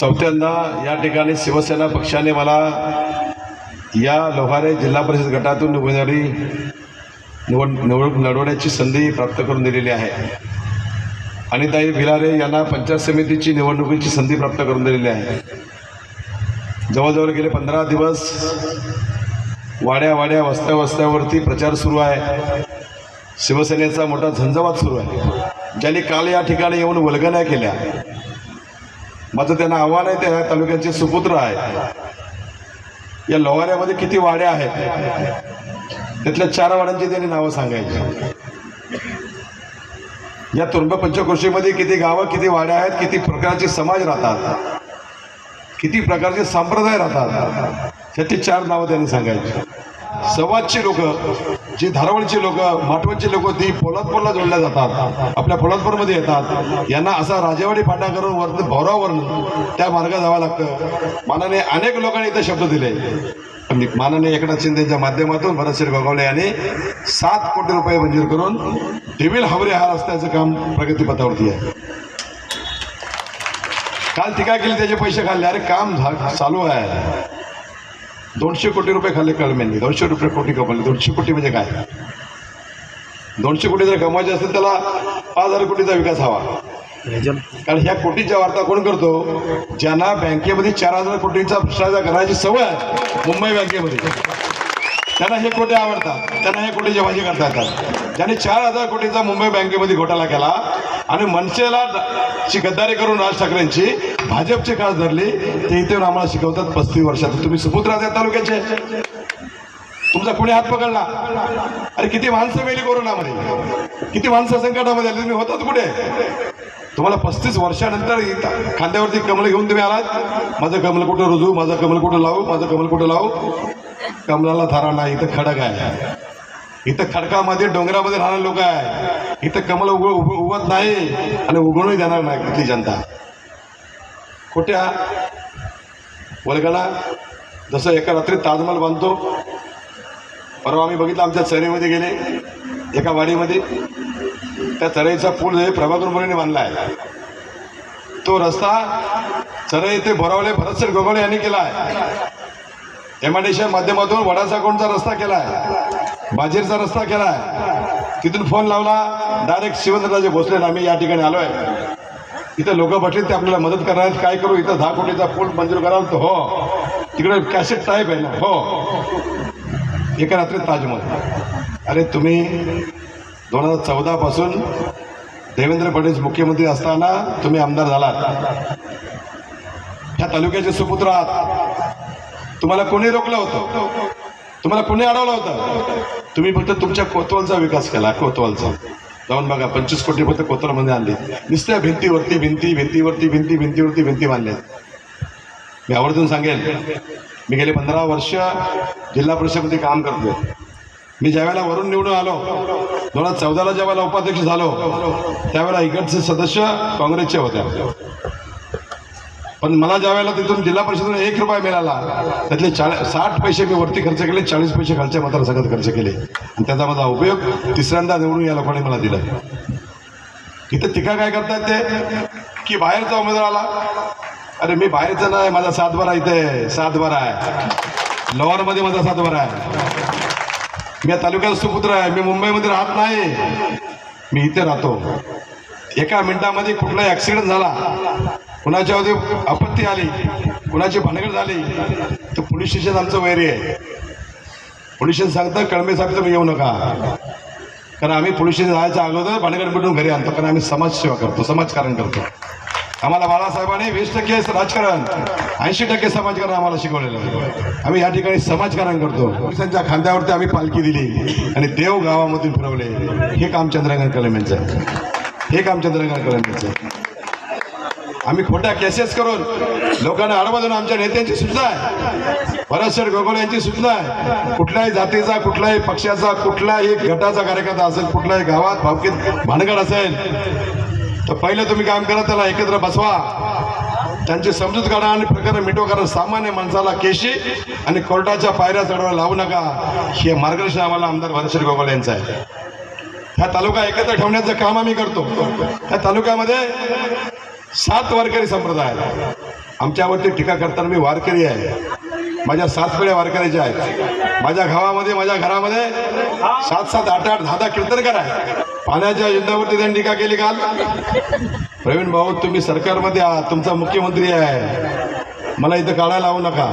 चौथ्यांदा या ठिकाणी शिवसेना पक्षाने मला या लोहारे जिल्हा परिषद गटातून उमेदवारी निवड निवडणूक लढवण्याची संधी प्राप्त करून दिलेली आहे. अनिताई भिलारे यांना पंचायत समितीची निवडणुकीची संधी प्राप्त करून दिलेली आहे. जवळजवळ गेले पंधरा दिवस वाड्या वाड्या वस्त्या वस्त्यावरती प्रचार सुरू आहे. शिवसेनेचा मोठा झंझावात सुरू आहे. ज्यांनी काल या ठिकाणी येऊन वल्गण्या केल्या माझं त्यांना आव्हान आहे त्या तालुक्याचे सुपुत्र आहे. या लोहाऱ्यामध्ये किती वाड्या आहेत? त्यातल्या चार वाड्यांची त्यांनी नावं सांगायची. या तुरुंब पंचकोशीमध्ये किती गावं किती वाड्या आहेत किती प्रकारचे समाज राहतात? किती प्रकारचे संप्रदाय राहतात? त्याची चार नावं त्यांनी सांगायची. सवाजची लोक जी धारवडची लोक माटवणची लोक ती पोलादपूरला जोडल्या जातात आपल्या पोलादपूरमध्ये येतात. यांना असा राजेवाडी फाटा करून वर भौरावरून त्या मार्गात जावं लागतं. मानाने अनेक लोकांनी इथे शब्द दिले. पण माननीय एकनाथ शिंदेच्या माध्यमातून भरतश्री गोगावले यांनी सात कोटी रुपये मंजूर करून डेव्हिल हावरे हा रस्त्याचं काम प्रगतीपथावरती आहे. काल टीका केली त्याचे पैसे खाल्ले अरे काम झा- चालू आहे. दोनशे कोटी रुपये खाल्ले कळमेंनी. दोनशे रुपये कोटी कमवले. दोनशे कोटी म्हणजे काय? दोनशे कोटी जर कमवायचे असेल त्याला पाच हजार कोटीचा विकास हवा. कारण ह्या कोटीच्या वार्ता कोण करतो? ज्यांना बँकेमध्ये चार हजार कोटींचा भ्रष्टाचार करायची सवय आहे मुंबई बँकेमध्ये. त्यांना हे कोटे आवडतात. त्यांना हे कोटीची भाजी करता येतात. त्यांनी चार हजार कोटीचा मुंबई बँकेमध्ये घोटाळा केला आणि मनसेला ची गद्दारी करून राज ठाकरेंची भाजपची काळ धरली ते इथे आम्हाला शिकवतात पस्तीस वर्षात. तुम्ही सुपुत्र या तालुक्याचे. तुमचा कोणी हात पकडला? अरे किती माणसं मेली कोरोनामध्ये. किती माणसं संकटामध्ये आली. तुम्ही होतात कुठे? तुम्हाला पस्तीस वर्षानंतर खांद्यावरती कमल घेऊन तुम्ही आलात. माझं कमल कुठं रुजू? माझं कमल कुठं लावू? माझं कमल कुठं लावू? कमलाला धारा नाही इथं खडक आहे. इथं खडकामध्ये डोंगरामध्ये राहणारे लोक आहे इथं कमल उग उग- उगवत नाही आणि उगवणही देणार नाही तिथली जनता. खोट्या वलगणा जसं एका रात्री ताजमहल बांधतो परवा आम्ही बघितलं आमच्या चरेमध्ये गेले एका वाडीमध्ये. त्या चराईचा पूल जे प्रभाकर मुलीने बांधला आहे. तो रस्ता चराई ते भरवले भरतसर गोगवले यांनी केला आहे. एम आय माध्यमातून वडासाकोंडचा रस्ता केला आहे बाजीरचा रस्ता केला आहे तिथून फोन लावला. डायरेक्ट शिवेंद्रराजे भोसले आम्ही या ठिकाणी आलो आहे इथं लोक बसले ते आपल्याला मदत करणार आहेत. काय करू? इथं दहा कोटीचा पूल मंजूर कराल तर हो. तिकडे कॅसेट टाईप आहे ना. हो. एका रात्री ताजमहल. अरे तुम्ही दोन हजार चौदा पासून देवेंद्र फडणवीस मुख्यमंत्री असताना तुम्ही आमदार झालात. ह्या तालुक्याचे सुपुत्र आहात. तुम्हाला कोणी रोखलं होतं? तुम्हाला कोणी अडवलं होतं? तुम्ही फक्त तुमच्या कोतवालचा विकास केला कोतवालचा. जाऊन बघा पंचवीस कोटी फक्त कोतवालमध्ये आणले. नुसत्या भिंतीवरती भिंती भिंतीवरती भिंती भिंतीवरती भिंती बांधल्या मी आवर्जून सांगेल मी गेले पंधरा वर्ष जिल्हा परिषदेमध्ये काम करतोय. मी ज्यावेळेला वरून निवडून आलो दोन हजार चौदाला ज्यावेळेला उपाध्यक्ष झालो त्यावेळेला इकडचे सदस्य काँग्रेसचे होते. पण मला ज्या वेळेला तिथून जिल्हा परिषदेला एक रुपया मिळाला त्यातले चाळ साठ पैसे मी वरती खर्च केले चाळीस पैसे खालच्या मतदारसंघात खर्च केले. आणि त्याचा माझा उपयोग तिसऱ्यांदा निवडून या लोकांनी मला दिला. इथं टीका काय करतायत ते? की बाहेरचा उमेदवार आला. अरे मी बाहेरचा नाही माझा सातबारा इथे आहे, सातबारा आहे. लोअरमध्ये माझा सातबारा आहे. मी या तालुक्यात सुपुत्र आहे. मी मुंबईमध्ये राहत नाही. मी इथे राहतो. एका मिनिटामध्ये कुठलाही ॲक्सिडेंट झाला कुणाच्या आपत्ती आली कुणाची भानगड झाली तर पोलीस स्टेशन आमचं वैरी आहे. पोलीस स्टेशन सांगतं कळमे साहेब तुम्ही येऊ नका. कारण आम्ही पोलीस स्टेशन जायच्या अगोदर भानगड मिटून घरी आणतो कारण आम्ही समाजसेवा करतो समाजकारण करतो. आम्हाला बाळासाहेबांनी वीस टक्के राजकारण ऐंशी टक्के समाजकारण आम्हाला शिकवलेलं आहे. आम्ही या ठिकाणी समाजकारण करतो. पोलिसांच्या खांद्यावरती आम्ही पालखी दिली आणि देव गावामधून फिरवले. हे काम चंद्रकांत कलम यांचं आहे. हे काम चंद्रकांत आम्ही खोट्या केसेस करून लोकांना अडवून आमच्या नेत्यांची सूचना आहे. भरतशेठ गोगोल यांची सूचना आहे. कुठल्याही जातीचा कुठल्याही पक्षाचा कुठलाही गटाचा कार्यकर्ता असेल कुठल्याही गावात भावकीत भानगड असेल तर पहिलं तुम्ही काम करा त्याला एकत्र बसवा. त्यांची समजूत काढा आणि प्रकरण मिटवा कारण सामान्य माणसाला केशी आणि कोर्टाच्या पायऱ्या चढवायला लावू नका. हे मार्गदर्शन आम्हाला आमदार भरतशेठ गोगोल यांचं आहे. ह्या तालुका एकत्र ठेवण्याचं काम आम्ही करतो. ह्या तालुक्यामध्ये सात वारकरी संप्रदाय आमच्यावरती टीका करताना मी वारकरी आहे. माझ्या सात पिढ्या वारकऱ्याच्या आहेत. माझ्या गावामध्ये माझ्या घरामध्ये सात सात आठ आठ दहा दहा कीर्तनकार आहे पाण्याच्या युद्धावरती त्यांनी टीका केली काल. प्रवीण भाऊ तुम्ही सरकारमध्ये आहात. तुमचा मुख्यमंत्री आहे. मला इथं काढायला लावू नका.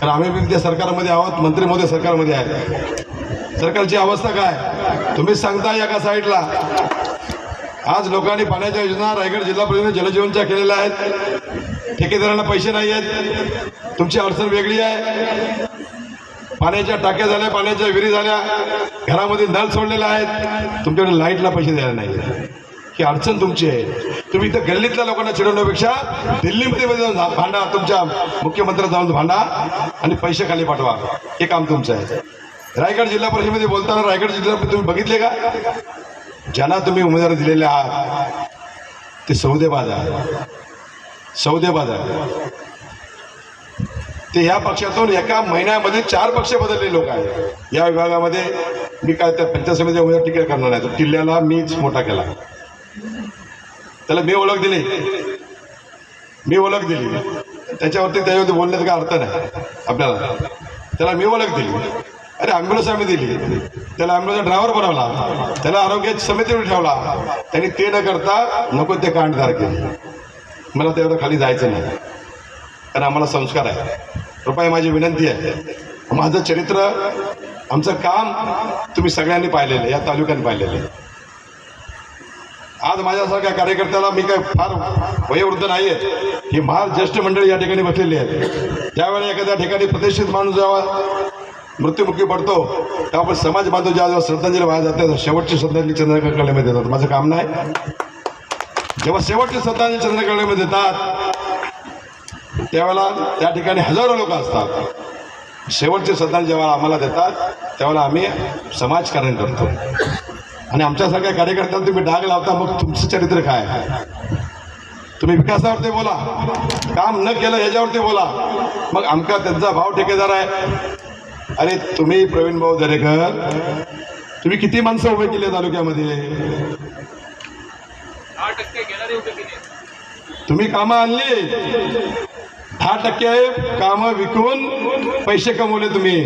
कारण आम्ही त्या सरकारमध्ये आहोत. मंत्री मोदी सरकारमध्ये आहे सरकारची अवस्था काय? तुम्ही सांगता एका साईडला. आज लोकांनी पाण्याच्या योजना रायगड जिल्हा परिषदेने जलजीवनच्या केलेल्या आहेत. ठेकेदारांना पैसे नाही आहेत. तुमची अडचण वेगळी आहे. पाण्याच्या टाक्या झाल्या पाण्याच्या विहिरी झाल्या. घरामध्ये नळ सोडलेले आहेत. तुमच्याकडे लाईटला पैसे द्यायला नाही ही अडचण तुमची आहे. तुम्ही इथं गल्लीतल्या लोकांना चिडवण्यापेक्षा दिल्लीमध्ये जाऊन जा- भांडा तुमच्या मुख्यमंत्र्यात जाऊन भांडा आणि पैसे खाली पाठवा. हे काम तुमचं आहे. रायगड जिल्हा परिषदेमध्ये बोलताना रायगड जिल्हा तुम्ही बघितले का? ज्यांना तुम्ही उमेदवार दिलेले आहात ते सौदेबाज आहे सौदेबाज आहे ते ह्या पक्षातून एका महिन्यामध्ये चार पक्ष बदललेले लोक आहेत. या विभागामध्ये मी काय त्या पंचायत समिती उमेदवार टिकेल करणार नाही. तो किल्ल्याला मीच मोठा केला. त्याला मी ओळख दिली. मी ओळख दिली. त्याच्यावरती त्याच्यावरती बोलण्याचा काय अर्थ नाही. आपल्याला. त्याला मी ओळख दिली. अरे ॲम्ब्युलन्स आम्ही दिली. त्याला ॲम्ब्युलन्सचा ड्रायव्हर बनवला. त्याला आरोग्य समितीवर ठेवला. त्यांनी ते न करता नको ते कांडधार केले. मला तेवढं खाली जायचं नाही. कारण आम्हाला संस्कार आहे. कृपया माझी विनंती आहे. माझं चरित्र आमचं काम तुम्ही सगळ्यांनी पाहिलेलं या तालुक्याने पाहिलेलं आहे. आज माझ्यासारख्या कार्यकर्त्याला मी काय फार वयोवृद्ध नाही आहे ही महार ज्येष्ठ मंडळी या ठिकाणी बसलेली आहेत त्यावेळी एखाद्या ठिकाणी प्रतिष्ठित माणूस जेव्हा मृत्युमुखी पडतो तेव्हा आपण समाज बांधव ज्या जेव्हा श्रद्धांजली वाया जाते शेवटची श्रद्धांजली चंद्रकळेमध्ये देतात. माझं काम नाही. जेव्हा शेवटची श्रद्धांजली चंद्रकळेमध्ये देतात त्यावेळेला त्या ठिकाणी हजारो लोक असतात. शेवटचे श्रद्धांजली जेव्हा आम्हाला देतात त्यावेळेला आम्ही समाजकारण करतो. आणि आमच्यासारख्या कार्यकर्त्यांना तुम्ही डाग लावता मग तुमचं चरित्र काय? तुम्ही विकासावरती बोला. काम न केलं ह्याच्यावरती बोला. मग आमका त्यांचा भाव ठेकेदार आहे. अरे तुम्ही प्रवीण भाऊ दरेकर तुम्ही किती माणसं उभे केले तालुक्यामध्ये? केली तुम्ही कामं आणली. दहा टक्के कामं विकून पैसे कमवले तुम्ही.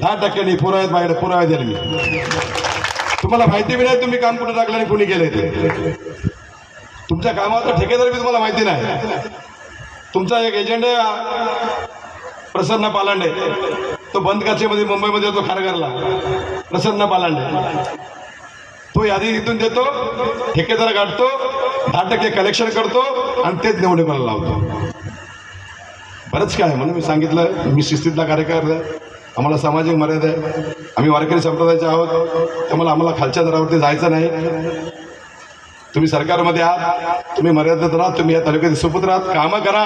दहा टक्क्यांनी पुराव्यात बाहेर पुराव्या दिले मी तुम्हाला माहिती बी नाही तुम्ही काम कुठं टाकलं आणि कुणी केलंय ते. तुमच्या कामाचा ठेकेदार बी तुम्हाला माहिती नाही. तुमचा एक एजंट आहे प्रसन्न पालांडे. तो बंद काचेमध्ये मुंबईमध्ये होतो खारघरला. प्रसन्न बालांडे तो यादी इथून देतो ठेकेदार काढतो दहा टक्के कलेक्शन करतो आणि तेच निवडणुकीला लावतो. बरंच काय म्हणून मी सांगितलं मी शिस्तीतला कार्यकर्ता आम्हाला सामाजिक मर्यादा आहे. आम्ही वारकरी संप्रदायाचे आहोत. त्यामुळे आम्हाला खालच्या दरावरती जायचं नाही. तुम्ही सरकारमध्ये आहात तुम्ही मर्यादित राहा तुम्ही या तालुक्यात सुपूत राहात कामं करा.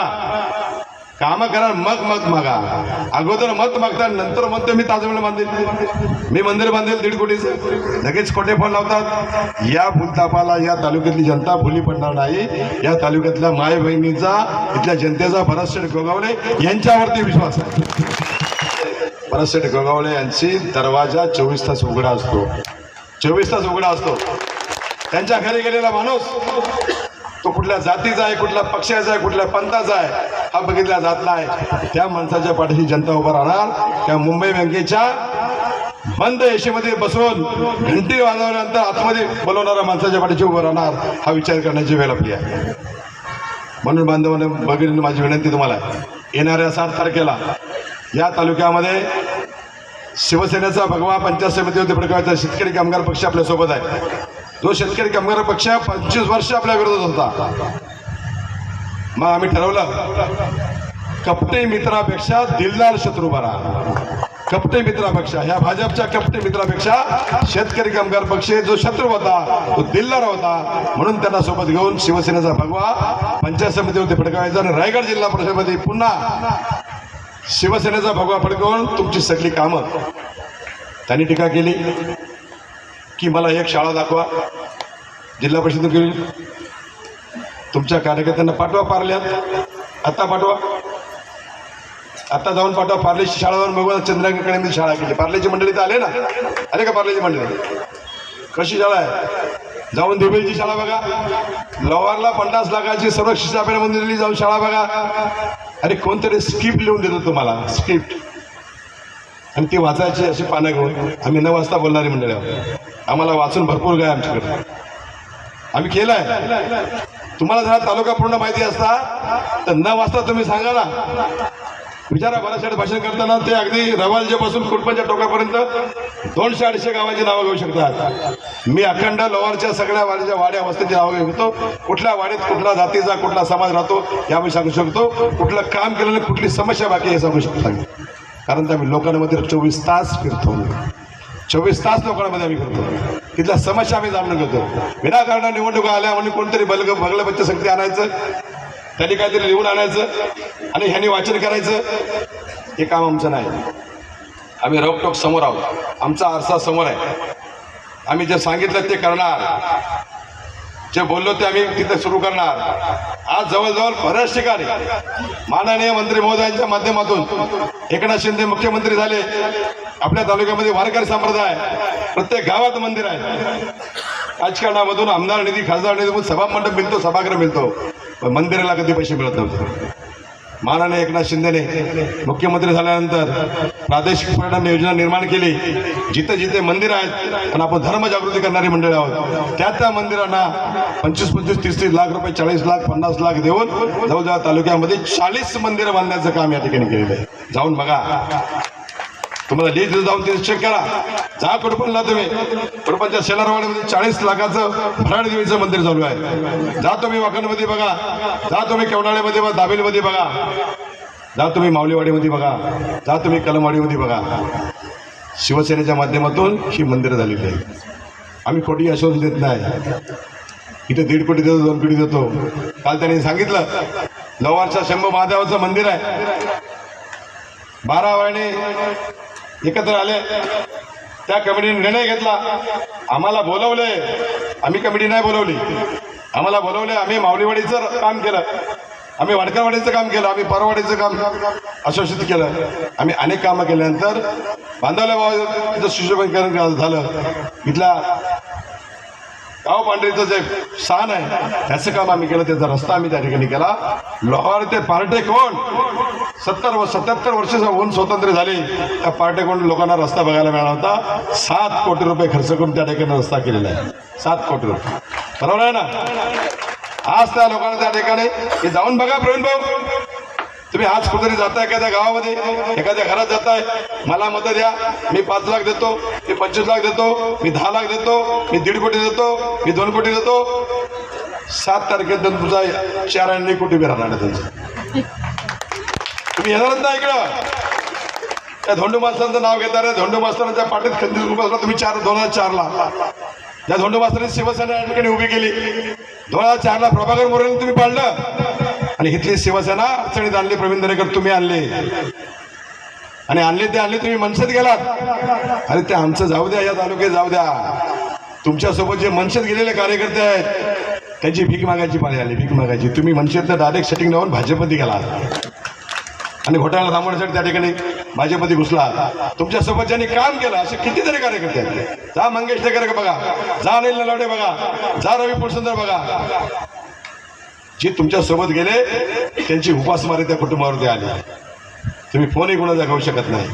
कामं करा मग मत मागा. अगोदर मत मागता नंतर म्हणतो मी ताजमहल बांधेल. मी मंदिर बांधेल दीड कोटीचं लगेच खोटे फोन लावतात. या भूलतापाला या तालुक्यातली जनता भुली पडणार नाही. या तालुक्यातल्या माय बहिणीचा इथल्या जनतेचा भरतशेठ गोगावले यांच्यावरती विश्वास आहे. भरतशेठ गोगावले यांची दरवाजा चोवीस तास उघडा असतो. चोवीस तास उघडा असतो. त्यांच्या घरी गेलेला माणूस तो कुठल्या जातीचा आहे कुठल्या पक्षाचा आहे कुठल्या पंथाचा आहे हा बघितला जात नाही. त्या माणसाच्या पाठीशी जनता उभा राहणार. त्या मुंबई बँकेच्या बंद एशीमध्ये बसवून घंटी वाजवल्यानंतर आतमध्ये बोलवणाऱ्या माणसाच्या पाठीशी उभं राहणार हा विचार करण्याची वेळ आपली आहे. म्हणून बांधवांना बघितली माझी विनंती तुम्हाला. येणाऱ्या सात तारखेला या तालुक्यामध्ये शिवसेनेचा भगवा पंचायत समिती होती प्रकारचा शेतकरी कामगार पक्ष आपल्यासोबत आहे. जो शेतकरी कामगार पक्ष पंचवीस वर्ष आपल्या विरोधात होता. मग आम्ही ठरवलं कपटे मित्रापेक्षा दिलदार शत्रू बरा. कपटे मित्रापेक्षा ह्या भाजपच्या कपटे मित्रापेक्षा शेतकरी कामगार पक्ष जो शत्रू होता तो दिलदार होता. म्हणून त्यांना सोबत घेऊन शिवसेनेचा भगवा पंचायत समितीवरती फडकावायचा आणि रायगड जिल्हा परिषदमध्ये पुन्हा शिवसेनेचा भगवा फडकवून तुमची सगळी कामं त्यांनी टीका केली. की मला एक शाळा दाखवा. जिल्हा परिषद केली तुमच्या कार्यकर्त्यांना पाठवा पारल्यात. आत्ता पाठवा. आत्ता जाऊन पाठवा. पार्लेची शाळा जाऊन बघू चंद्रांकडे मी शाळा केली पार्लेची मंडळी तर आले ना? आले का पार्लेची मंडळी? कशी शाळा आहे? जाऊन देवेलची शाळा बघा. लवारला पन्नास लाखाची संरक्षित मंदिर दिली जाऊन शाळा बघा. अरे कोणतरी स्क्रिप्ट लिहून देतो तुम्हाला. स्क्रिप्ट आणि ती वाचायची अशी पानं घेऊन आम्ही न वाचता बोलणारी मंडळी आहोत. आम्हाला वाचून भरपूर काय आमच्याकडे. आम्ही केलं आहे तुम्हाला जरा तालुका पूर्ण माहिती असता तर न वाचता तुम्ही सांगा ना. विचारा बऱ्याचशा भाषण करताना ते अगदी रवालजेपासून कुटपंच्या टोकापर्यंत दोनशे अडीचशे गावाची नावं घेऊ शकतात. मी अखंड लोवारच्या सगळ्या वाड्याच्या वाड्या वस्तीची नावं घेतो कुठल्या वाडीत कुठला जातीचा कुठला समाज राहतो हे आम्ही सांगू शकतो. कुठलं काम केलं कुठली समस्या बाकी हे सांगू शकतो. आम्ही. कारण त्या आम्ही लोकांमध्ये चोवीस तास फिरतो. चोवीस तास लोकांमध्ये आम्ही करतो तिथल्या समस्या आम्ही जाणून घेतो. विनाकारण निवडणुका आल्या म्हणून कोणतरी बलग भगल बच्च शक्ती आणायचं त्यांनी काहीतरी लिहून आणायचं आणि ह्यांनी वाचन करायचं. हे काम आमचं नाही. आम्ही रोकटोक समोर आहोत. आमचा आरसा समोर आहे. आम्ही जे सांगितलं ते करणार. जे बोललो ते आम्ही तिथे सुरू करणार. आज जवळजवळ बऱ्याच ठिकाणी माननीय मंत्री महोदयांच्या माध्यमातून एकनाथ शिंदे मुख्यमंत्री झाले. आपल्या तालुक्यामध्ये वारकरी संप्रदाय प्रत्येक गावात मंदिर आहे. राजकारणामधून आमदार निधी खासदार निधीमधून सभामंडप मिळतो सभागृह मिळतो. पण मंदिराला कधी पैसे मिळत नव्हते. माननीय एकनाथ शिंदेने मुख्यमंत्री झाल्यानंतर प्रादेशिक पर्यटन योजना निर्माण केली. जिथे जिथे मंदिर आहेत आणि आपण धर्मजागृती करणारी मंडळी आहोत. त्या त्या मंदिरांना पंचवीस पंचवीस तीस तीस लाख रुपये चाळीस लाख पन्नास लाख देऊन जवळजवळ तालुक्यामध्ये चाळीस मंदिरं बांधण्याचं काम या ठिकाणी केलेलं आहे. जाऊन बघा. तुम्हाला लिहित जाऊन ते चेक करा. जा कडपणला तुम्ही? कुठपणच्या शेलारवाडीमध्ये चाळीस लाखाचं भराड देवीचं मंदिर चालू आहे. जा तुम्ही वाकणमध्ये बघा. जा तुम्ही केवडाळेमध्ये बघा दाबेलीमध्ये बघा. जा तुम्ही माऊलीवाडीमध्ये बघा. जा तुम्ही कलमवाडीमध्ये बघा. शिवसेनेच्या माध्यमातून ही मंदिरं झालेली आहेत. आम्ही खोटी आश्वासन देत नाही. इथे दीड कोटी देतो दोन कोटी देतो. काल त्यांनी सांगितलं लवारच्या शंभू महादेवाचं मंदिर आहे. बारा वाणी एकत्र आले. त्या कमिटीने निर्णय घेतला. आम्हाला बोलवले आम्ही कमिटी नाही बोलवली. आम्हाला बोलवले आम्ही माऊलीवाडीचं काम केलं. आम्ही वडकरवाडीचं काम केलं आम्ही परवाडीचं काम आश्वासित केलं. आम्ही अनेक कामं केल्यानंतर बांधवल्या बाबा सुशोभीकरण झालं. इथल्या गाव पांढरीचं जे स्थान आहे त्याचं काम आम्ही केलं त्याचा रस्ता आम्ही त्या ठिकाणी केला. लोहार ते पार्टे कोण? सत्तर व सत्याहत्तर वर्ष होऊन स्वतंत्र झाले. त्या पार्टे कोण लोकांना रस्ता बघायला मिळाला होता. सात कोटी रुपये खर्च करून त्या ठिकाणी रस्ता केलेला आहे. सात कोटी रुपये. बरोबर आहे ना? आज त्या लोकांना त्या ठिकाणी हे जाऊन बघा प्रवीण भाऊ. तुम्ही आज कुठेतरी जाताय एखाद्या गावामध्ये? एखाद्या घरात जाताय? मला मतं द्या. मी पाच लाख देतो मी पंचवीस लाख देतो मी दहा लाख देतो मी दीड कोटी देतो मी दोन कोटी देतो. सात तारखेत तुमचा चार आणि एक कोटी बी राहणार नाही त्यांचं तुम्ही येणारच ना इकडं? त्या धोंडू मास्तरांचं नाव घेता रे. धोंडू मास्तरांच्या पाठीत खंदील बसला तुम्ही चार दोन हजार चारला. त्या धोंडू मास्तरांनी शिवसेना या ठिकाणी उभी केली. दोन हजार चारला प्रभाकर मोरेने तुम्ही पाडलं. आणि इथली शिवसेना अडचणीत आणली प्रवीण दरेकर तुम्ही आणले. आणि आणले ते आणले तुम्ही मनसेत गेलात. अरे ते आमचं जाऊ द्या या तालुक्यात जाऊ द्या. तुमच्यासोबत जे मनसेत गेलेले कार्यकर्ते आहेत त्यांची भीक मागायची पाळी आली भीक मागायची. तुम्ही मनसेतनं डायरेक्ट सेटिंग लावून भाजपमध्ये गेला आणि घोटाळा थांबवण्यासाठी त्या ठिकाणी भाजपमध्ये घुसला तुमच्यासोबत ज्यांनी काम केलं असे कितीतरी कार्यकर्ते आहेत. जा मंगेश टेकर बघा जा अनिल नलावडे बघा जा रवी पुरसुंदर बघा. जे तुमच्यासोबत गेले त्यांची उपासमारी त्या कुटुंबावरती आली. तुम्ही फोनही कोणाचा दाखवू शकत नाही.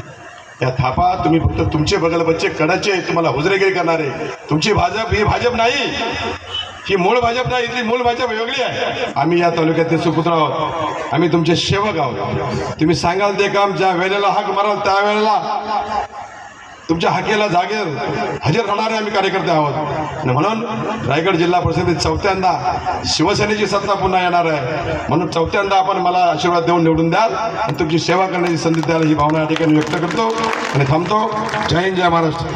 त्या थापा तुम्ही फक्त तुमचे बगल बच्चे कडाचे तुम्हाला हुजरेगिरी करणारे. तुमची भाजप ही भाजप नाही. ही मूळ भाजप नाही इथली मूळ भाजप वेगळी आहे. आम्ही या तालुक्यातले सुपुत्र आहोत. आम्ही तुमचे सेवक आहोत. तुम्ही सांगाल ते काम ज्या वेळेला हाक माराल त्या वेळेला तुमच्या हाकेला जागेवर हजर राहणारे आम्ही कार्यकर्ते आहोत. आणि म्हणून रायगड जिल्हा परिषदेत चौथ्यांदा शिवसेनेची सत्ता पुन्हा येणार आहे. म्हणून चौथ्यांदा आपण मला आशीर्वाद देऊन निवडून द्याल. आणि तुमची सेवा करण्याची संधी द्याल ही भावना या ठिकाणी व्यक्त करतो. आणि थांबतो. जय हिंद जय महाराष्ट्र.